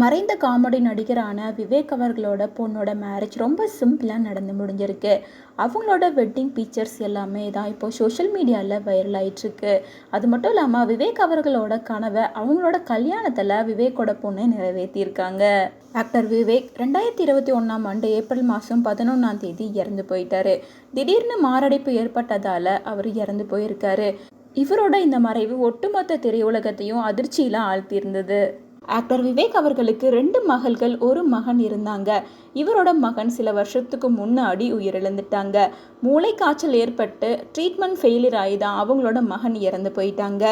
மறைந்த காமெடி நடிகரான விவேக் அவர்களோட பொண்ணோட மேரேஜ் ரொம்ப சிம்பிளாக நடந்து முடிஞ்சிருக்கு. அவங்களோட வெட்டிங் பிக்சர்ஸ் எல்லாமே தான் இப்போ சோஷியல் மீடியாவில் வைரல் ஆயிட்டுருக்கு. அது மட்டும் இல்லாமல் விவேக் அவர்களோட கனவை அவங்களோட கல்யாணத்தில் விவேக்கோட பொண்ணு நிறைவேற்றியிருக்காங்க ஆக்டர் விவேக் ரெண்டாயிரத்தி இருபத்தி ஒன்றாம் ஆண்டு ஏப்ரல் மாதம் பதினொன்றாம் தேதி இறந்து போயிட்டாரு. திடீர்னு மாரடைப்பு ஏற்பட்டதால் அவர் இறந்து போயிருக்காரு. இவரோட இந்த மறைவு ஒட்டுமொத்த திரையுலகத்தையும் அதிர்ச்சியில் ஆழ்த்தியிருந்தது. ஆக்டர் விவேக் அவர்களுக்கு ரெண்டு மகள்கள் ஒரு மகன் இருந்தாங்க. இவரோட மகன் சில வருஷத்துக்கு முன்னாடி உயிரிழந்துட்டாங்க. மூளை காய்ச்சல் ஏற்பட்டு ட்ரீட்மெண்ட் ஃபெயிலியர் ஆகி தான் அவங்களோட மகன் இறந்து போயிட்டாங்க.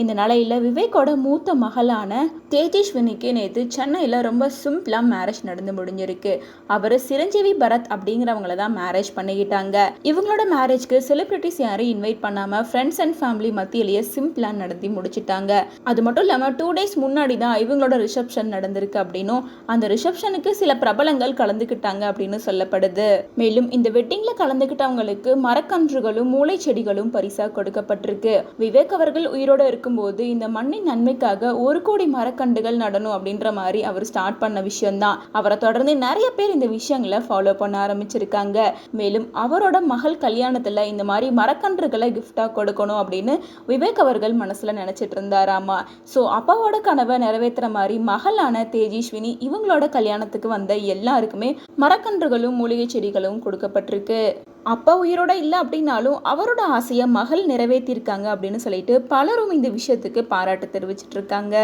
இந்த நிலையில் விவேக்கோட மூத்த மகளான தேஜஸ்வினிக்கு நேற்று சென்னையில் ரொம்ப சிம்பிளாக மேரேஜ் நடந்து முடிஞ்சிருக்கு. அவர் சிரஞ்சீவி பரத் அப்படிங்கிறவங்கள தான் மேரேஜ் பண்ணிக்கிட்டாங்க. இவங்களோட மேரேஜ்க்கு செலிபிரிட்டிஸ் யாரையும் இன்வைட் பண்ணாமல் ஃப்ரெண்ட்ஸ் அண்ட் ஃபேமிலி மத்தியிலேயே சிம்பிளாக நடத்தி முடிச்சிட்டாங்க. அது மட்டும் இல்லாமல் டூ டேஸ் முன்னாடி தான் இவங்க இவங்களோட ரிசப்ஷன் நடந்திருக்கு அப்படின்னும் அந்த ரிசப்ஷனுக்கு சில பிரபலங்கள் கலந்துக்கிட்டாங்க அப்படின்னு சொல்லப்படுது. மேலும் இந்த வெட்டிங்ல கலந்துக்கிட்டவங்களுக்கு மரக்கன்றுகளும் மூளை செடிகளும் பரிசா கொடுக்கப்பட்டிருக்கு. விவேக் அவர்கள் உயிரோட இருக்கும்போது இந்த மண்ணின் நன்மைக்காக ஒரு கோடி மரக்கன்றுகள் நடணும் அப்படின்ற மாதிரி அவர் ஸ்டார்ட் பண்ண விஷயம்தான். அவரை தொடர்ந்து நிறைய பேர் இந்த விஷயங்களை ஃபாலோ பண்ண ஆரம்பிச்சிருக்காங்க. மேலும் அவரோட மகள் கல்யாணத்துல இந்த மாதிரி மரக்கன்றுகளை gift-ஆ கொடுக்கணும் அப்படின்னு விவேக் அவர்கள் மனசுல நினைச்சிட்டு இருந்தாராமா. ஸோ அப்பாவோட கனவை நிறைவேற்றுற மாதிரி மகளான தேஜஸ்வினி இவங்களோட கல்யாணத்துக்கு வந்த எல்லாருக்குமே மரக்கன்றுகளும் மூலிகை செடிகளும் கொடுக்கப்பட்டிருக்கு. அப்பா உயிரோட இல்லை அப்படின்னாலும் அவரோட ஆசையை மகள் நிறைவேற்றியிருக்காங்க அப்படின்னு சொல்லிட்டு பலரும் இந்த விஷயத்துக்கு பாராட்டு தெரிவிச்சிட்டு இருக்காங்க.